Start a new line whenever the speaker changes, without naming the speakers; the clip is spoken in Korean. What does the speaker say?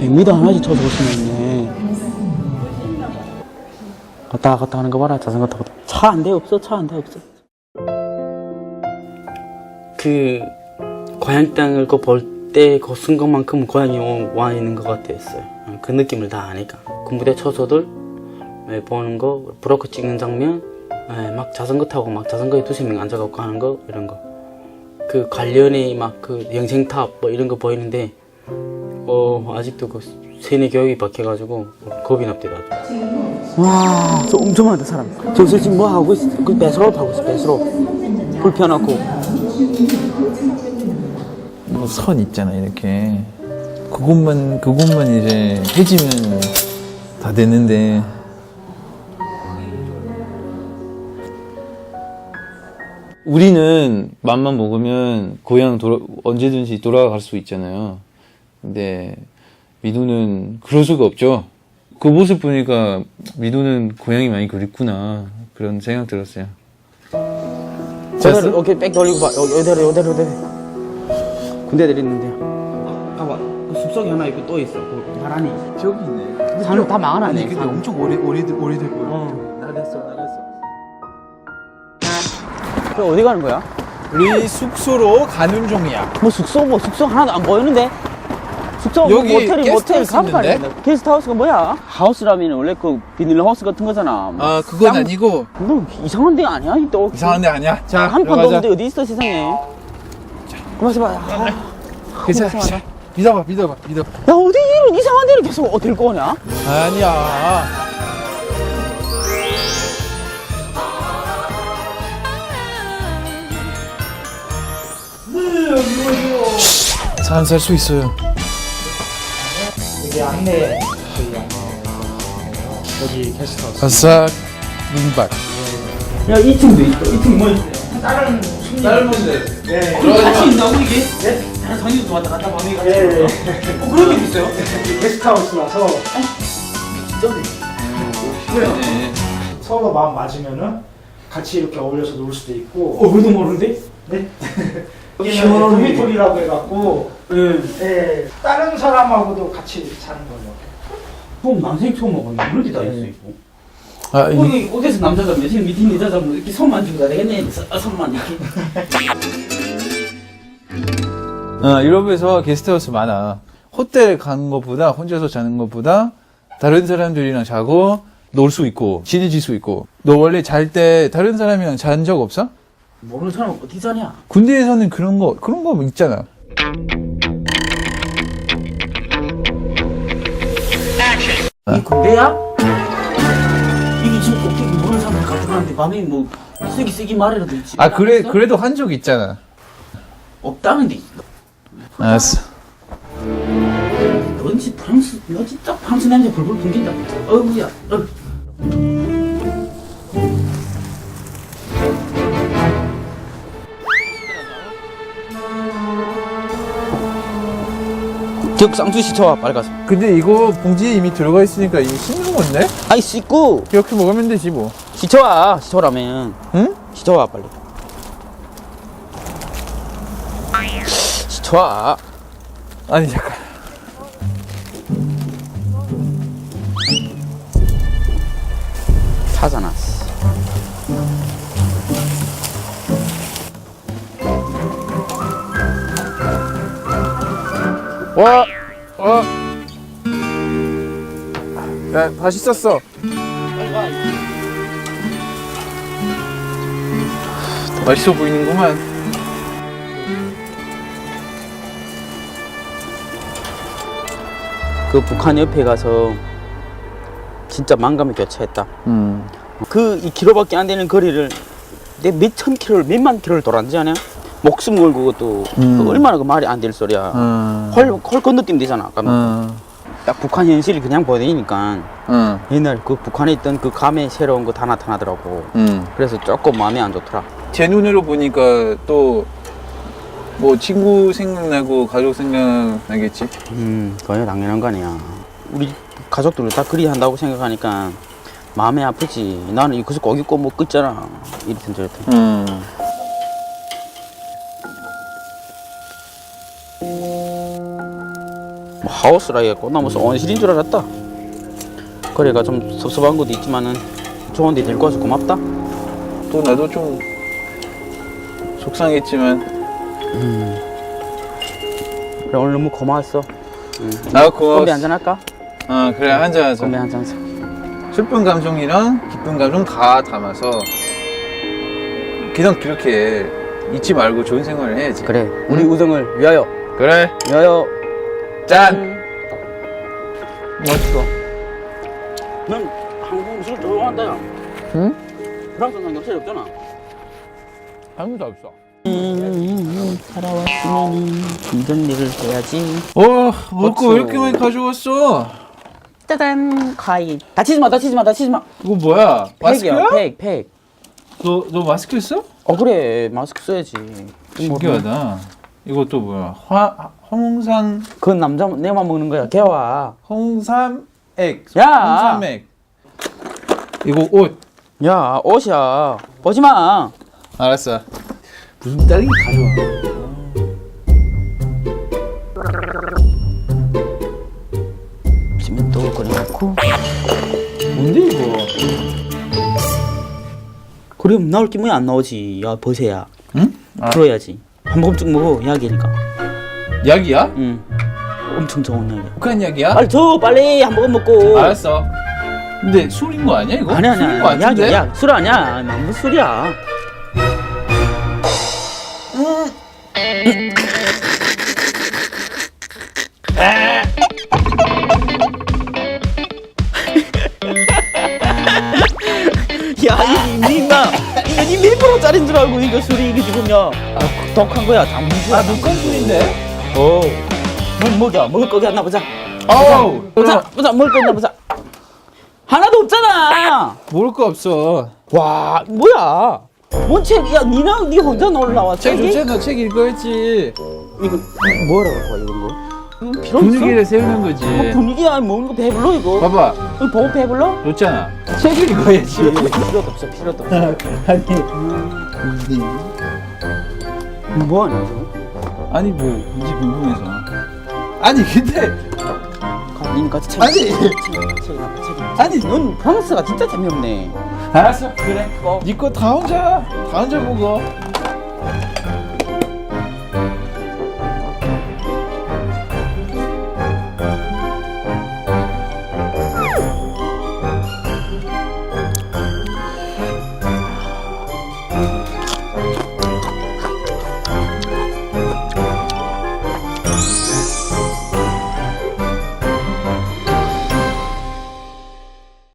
100m 하나씩 쳐서 오시네. 갔다 갔다 하는 거 봐라 자전거 타고 차안 돼 없어 차 안 돼 없어. 그 고향 땅을 그볼 때그 순간만큼 고향이 와- 와 있는 것 같았어요. 그 느낌을 다 아니까. 그 무대 초소들 예, 보는 거 브로커 찍는 장면 예, 막 자전거 타고 막 자전거에 두세 명 앉아갖고 하는 거 이런 거. 그 관련이 막그 영생탑 뭐 이런 거 보이는데 어 아직도 그 세뇌 교육이 박혀가지고 겁이 납니다. 와, 저 엄청 많다 사람. 저기서 지금 뭐 하고 있어? 그 배스로 타고 있어 배스로. 불 펴놓고.
뭐 선 있잖아 이렇게 그것만 그것만 이제 해지면 다 되는데 우리는 맘만 먹으면 고향 돌아, 언제든지 돌아갈 수 있잖아요. 근데 미도는 그럴 수가 없죠. 그 모습 보니까 미도는 고향이 많이 그립구나 그런 생각 들었어요.
제대로 이렇게 백 돌리고 봐. 요, 요대로 요대로 요대로. 군대들 있는데. 봐봐. 그 숲속에 하나 있고 또 있어. 그 나란히.
저기 있네.
산을 다 망하네.
아니 근데 엄청 오래 오래 보여.
어.
나갔어 나갔어.
저 어디 가는 거야?
우리 숙소로 가는 중이야.
뭐 숙소 뭐 숙소 하나도 안 보이는데. 숙소 뭐
여기
모텔이 모텔
게스트하우스
가면
있는데?
게스트하우스가 뭐야? 하우스라면 원래 그 비닐러 하우스 같은 거잖아.
아 그건
쌍-
아니고
뭐 이상한 데 아니야? 또
이상한 데 아니야. 자
한판
들어가자.
넘는데 어디 있어 세상에? 그만 봐. 아,
괜찮아.
이상하다.
자, 믿어봐 믿어봐 믿어.
야 어디 이런 이상한 데를 계속 어, 데리고 오냐?
아니야. 산살 수 있어요.
여기 안내 저희 안내 여기 게스트하우스
바싹 민박.
야 2층도 있어. 2층 뭐 있어? 다른 다른 분들. 네. 같이 있나고 이게? 네. 다른 성인도 왔다 갔다 밤에 같이.
예,
어 그런 게 있어요?
게스트하우스라서
진짜네.
네.
서로 마음 맞으면은 같이 이렇게 어울려서 놀 수도 있고
어 그래도 모르는데?
네? 여기는 도미토리라고 해갖고
응.
예, 다른 사람하고도 같이 사는 거예요
처음 난생 처음 먹었네. 그런 게다 있어 있고.
아 이,
거기 거기서 남자가 몇시 밑에 여자가 뭐 이렇게 손만 주고 다 되겠네. 서- 아, 손만 이렇게.
어, 유럽에서 게스트하우스 많아. 호텔 가는 것보다 혼자서 자는 것보다 다른 사람들이랑 자고 놀 수 있고 친해질 수 있고. 너 원래 잘 때 다른 사람이랑 잔 적 없어?
모르는 사람 어떻게 자냐?
군대에서는 그런 거 그런 거 있잖아.
이 군대야? 이게 지금 어떻게 모르는 사람들 갖고 가는데 밤에 뭐 쓰기 쓰기 말이라도 있지.
아 그래 그래도 한 적 있잖아.
없다는데.
알았어.
넌 진짜 프랑스, 너 진짜 프랑스 냄새 불불 풍긴다. 어우야. 어. 저 쌍수 시쳐와 빨리 가서.
근데 이거 봉지에 이미 들어가 있으니까 이거 씹는 건데?
아이 씻고
이렇게 먹으면 되지 뭐.
시쳐와 시쳐라면
응?
시쳐와 빨리. 시쳐와.
아니 잠깐.
타잖아.
와, 와. 야 다시 썼어. 맛있어 보이는구만.
그 북한 옆에 가서 진짜 만감이 교차했다.
음.
그 2km밖에 안 되는 거리를 내 몇천 킬로를 몇만 킬로를 돌았지 않냐? 목숨 걸고 그것도
음.
그 얼마나 그 말이 안 될 소리야.
음.
헐, 헐 건너뛰면 되잖아. 가면.
음.
딱 북한 현실이 그냥 보이니까
음.
옛날 그 북한에 있던 그 감에 새로운 거 다 나타나더라고.
음.
그래서 조금 마음이 안 좋더라.
제 눈으로 보니까 또 뭐 친구 생각나고 가족 생각나겠지.
음, 그거야 당연한 거 아니야. 우리 가족들도 다 그리 한다고 생각하니까 마음이 아프지. 나는 이것을 거기 꼬못 끄잖아. 이렇든 저렇든.
음.
뭐 하우스라 해 꽃나무 온실인 줄 알았다. 그래가 좀 섭섭한 것도 있지만은 좋은 데 데리고 와서 고맙다.
또 나도 좀 속상했지만
그래 오늘 너무 고마웠어.
나 고마워.
건배 한잔 할까?
아 그래 한잔 하자.
건배 한잔 하자.
슬픈 감정이랑 기쁜 감정 다 담아서 그냥 그렇게 잊지 말고 좋은 생활을 해야지.
그래 우리 우정을 위하여
그래.
위하여
짠. 멋있어.
넌 한국 술 좋아한다 야.
응?
프랑스는 경찰이 없잖아.
한국도 없어.
살아왔으면 힘든 일을 해야지. 고추.
거왜 이렇게 많이 가져왔어?
짜잔 과일. 다치지 마, 다치지 마, 다치지 마.
이거 뭐야?
팩이야,
마스크야?
팩, 팩.
너, 너 마스크 써?
어 그래 마스크 써야지.
신기하다. 또 뭐야? 화, 홍삼,
그건 남자 내만 먹는 거야. 개와.
홍삼액.
야!
홍삼액. 이거 옷.
야 옷이야. 보지 마.
알았어. 무슨 딸기 가져와?
시멘트 그래놓고.
뭔데 이거?
그럼 나올 게 뭐야 안 나오지. 야 버세야.
응? 아,
풀어야지. 한 모금씩 먹어 약이니까.
약이야?
응. 엄청 좋은 약이야.
북한 약이야?
빨리 줘 빨리 한 모금 먹고.
알았어. 근데 술인 거 아니야 이거?
아니야
술인 거
아니야
같은데?
약이야 약. 술 아니야. 무슨 술이야. 야, 이 민나 이거 니 밀프로짜리인 줄 알고 이거 술이 이게 지금 야 독- 독한 거야 당분주야
아 북한 술인데?
어. 뭐 먹자 먹을 거기 하나 보자
어우.
보자 보자 먹을 거 있나 보자 하나도 없잖아
모를 거 없어.
와 뭐야 뭔 책이야 니랑 니 혼자 놀라와
책
책이?
좋잖아. 책 읽어야지.
이거 뭐라고 봐 이런 거 필요
분위기를? 세우는 거지.
뭐 분위기야 먹는 거 배불러 이거
봐봐.
이거 보고 배불러?
좋잖아. 책을 읽어야지.
필요도 없어 필요도 없어
아니.
뭐하냐 지금
아니 뭐 뭔지 궁금해서. 아니 근데
가, 님 같이 책
아니. 아니
넌 프랑스가 진짜 재미없네
알았어 그래. 니거 다 혼자 다 혼자 먹어.